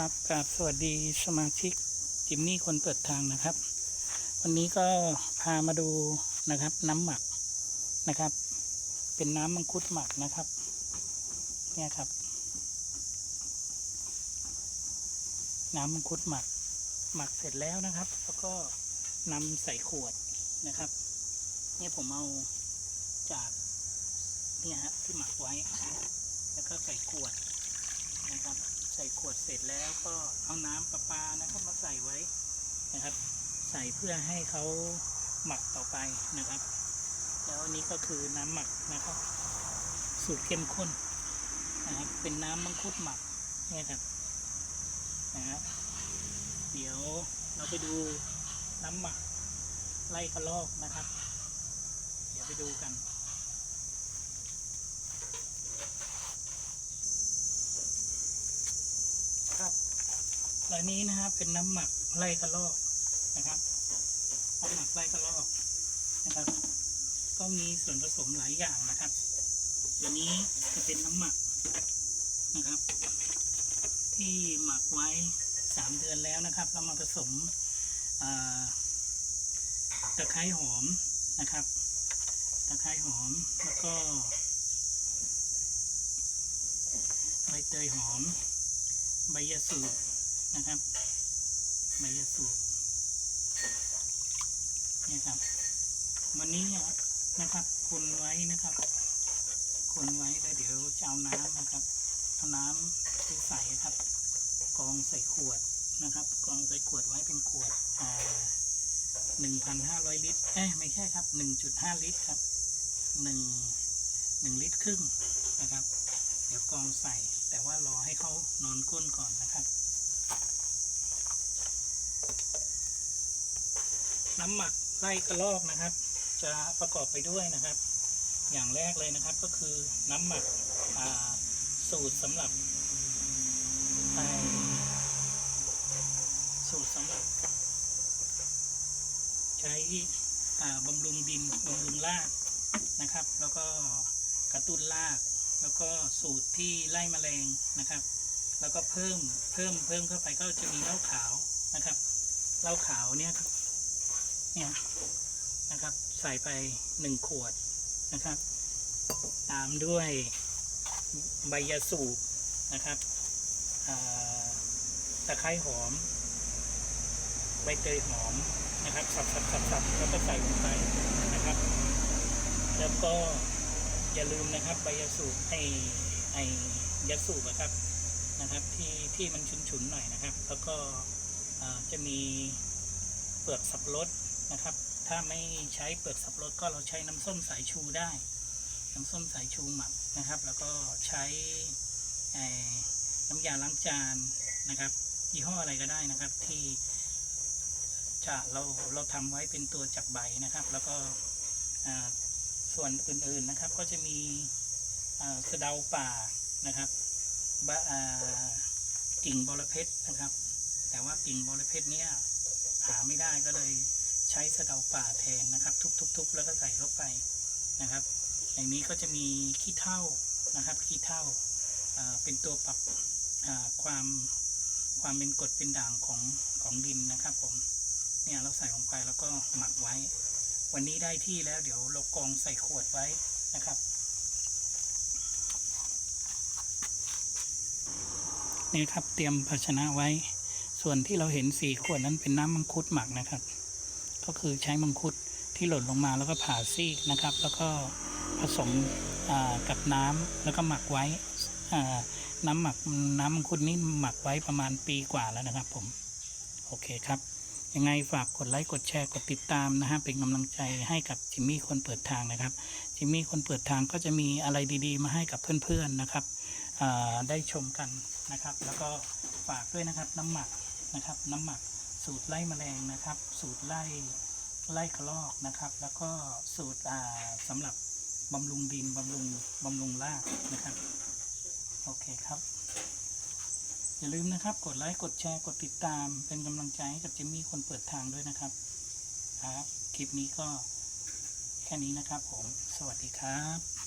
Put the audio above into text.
ครับกราบสวัสดีสมาชิกจิมมี่คนเปิดทางนะครับ วันนี้ก็พามาดูนะครับ น้ำหมักนะครับ เป็นน้ำมังคุดหมักนะครับ เนี่ยครับ น้ำมังคุดหมัก หมักเสร็จแล้วนะครับ แล้วก็นำใส่ขวดนะครับ เนี่ยผมเอาจากเนี่ยฮะที่หมักไว้ แล้วก็ใส่ขวดนะครับ ใส่ขวดเสร็จแล้วก็เอาน้ำประปานะครับมาใส่ไว้นะครับ ใส่เพื่อให้เขาหมักต่อไปนะครับ แล้วอันนี้ก็คือน้ำหมักนะครับ สูตรเข้มข้นนะครับ เป็นน้ำมังคุดหมักเนี่ยครับนะฮะเดี๋ยวเราไปดูน้ำหมักไล่กระลอกนะครับ เดี๋ยวไปดูกัน ครับ และนี้นะครับเป็นน้ำหมักไล่กระลอกนะครับน้ำหมักไล่กระลอกนะครับ ก็มีส่วนผสมหลายอย่างนะครับตัวนี้จะเป็นน้ำหมักนะครับ ที่หมักไว้สามเดือนแล้วนะครับ เรามาผสมตะไคร้หอมนะครับตะไคร้หอมแล้วก็ใบเตยหอม ใบยาสูบ นะครับใบยาสูบเนี่ยครับ วันนี้นะครับ คนไว้นะครับ คนไว้แล้วเดี๋ยวจะเอาน้ำนะครับเอาน้ำที่ใส่ครับ กองใส่ขวดนะครับ กองใส่ขวดไว้เป็นขวดอ่าหนึ่งพันห้าร้อยลิตรเอ้ยไม่ใช่ครับหนึ่งจุดห้าลิตรครับหนึ่งหนึ่งลิตรครึ่งนะครับ เดี๋ยวกองใส่แต่ว่ารอให้เขานอนก้นก่อนนะครับ น้ำหมักไล่กระลอกนะครับ จะประกอบไปด้วยนะครับ อย่างแรกเลยนะครับก็คือน้ำหมักสูตรสำหรับไสูตรสำหรับ ใช้บำรุงดินบำรุงรากนะครับ แล้วก็กระตุ้นราก แล้วก็สูตรที่ไล่แมลงนะครับ แล้วก็เพิ่มเพิ่มเพิ่มเข้าไปก็จะมีเหล้าขาวนะครับเหล้าขาวเนี่ยครับ เนี่ยนะครับ ใส่ไปหนึ่งขวดนะครับ ตามด้วยใบยาสูบนะครับตะไคร้หอม ใบเตยหอมนะครับสับสับสับสับแล้วก็ใส่ลงไปนะครับ แล้วก็อย่าลืมนะครับใบยาสูบไอไอยาสูบอะครับนะครับที่ที่มันฉุนๆหน่อยนะครับ แล้วก็จะมีเปลือกสับปะรด นะครับ ถ้าไม่ใช้เปลือกสับปะรดก็เราใช้น้ำส้มสายชูได้ น้ำส้มสายชูหมักนะครับ แล้วก็ใช้น้ำยาล้างจานนะครับยี่ห้ออะไรก็ได้นะครับที่จะเราเราทำไว้เป็นตัวจับใบนะครับ แล้วก็ส่วนอื่นๆนะครับ ก็จะมีอ่าสะเดาป่านะครับบะกิ่งบอระเพ็ดนะครับ แต่ว่ากิ่งบอระเพ็ดเนี้ยหาไม่ได้ก็เลย ใช้สะเดาป่าแทนนะครับ ทุบๆๆแล้วก็ใส่เข้าไปนะครับ ในนี้ก็จะมีขี้เถ้านะครับขี้เถ้าอ่าเป็นตัวปรับความความเป็นกรดเป็นด่างของของดินนะครับผมเนี่ยเราใส่ลงไปแล้วก็หมักไว้ วันนี้ได้ที่แล้วเดี๋ยวเรากองใส่ขวดไว้นะครับ นี่ครับเตรียมภาชนะไว้ ส่วนที่เราเห็นสีขวดนั้นเป็นน้ำมังคุดหมักนะครับ ก็คือใช้มังคุดที่หล่นลงมาแล้วก็ผ่าซีกนะครับ แล้วก็ผสมกับน้ำแล้วก็หมักไว้น้ำหมักน้ำมังคุดนี่หมักไว้ประมาณปีกว่าแล้วนะครับ ผมโอเคครับ ยังไงฝากกดไลค์กดแชร์กดติดตามนะฮะเป็นกำลังใจให้กับจิมมี่คนเปิดทางนะครับจิมมี่คนเปิดทางก็จะมีอะไรดี ๆ มาให้กับเพื่อนๆนะครับได้ชมกันนะครับ แล้วก็ฝากด้วยนะครับน้ำหมักนะครับ น้ำหมัก สูตรไล่แมลงนะครับ สูตรไล่ไล่กระรอกนะครับ แล้วก็สูตรอ่าสำหรับบำรุงดินบำรุงบำรุงรากนะครับโอเคครับ อย่าลืมนะครับกดไลค์กดแชร์กดติดตาม เป็นกำลังใจให้กับเจมี่คนเปิดทางด้วยนะครับครับ คลิปนี้ก็แค่นี้นะครับผม สวัสดีครับ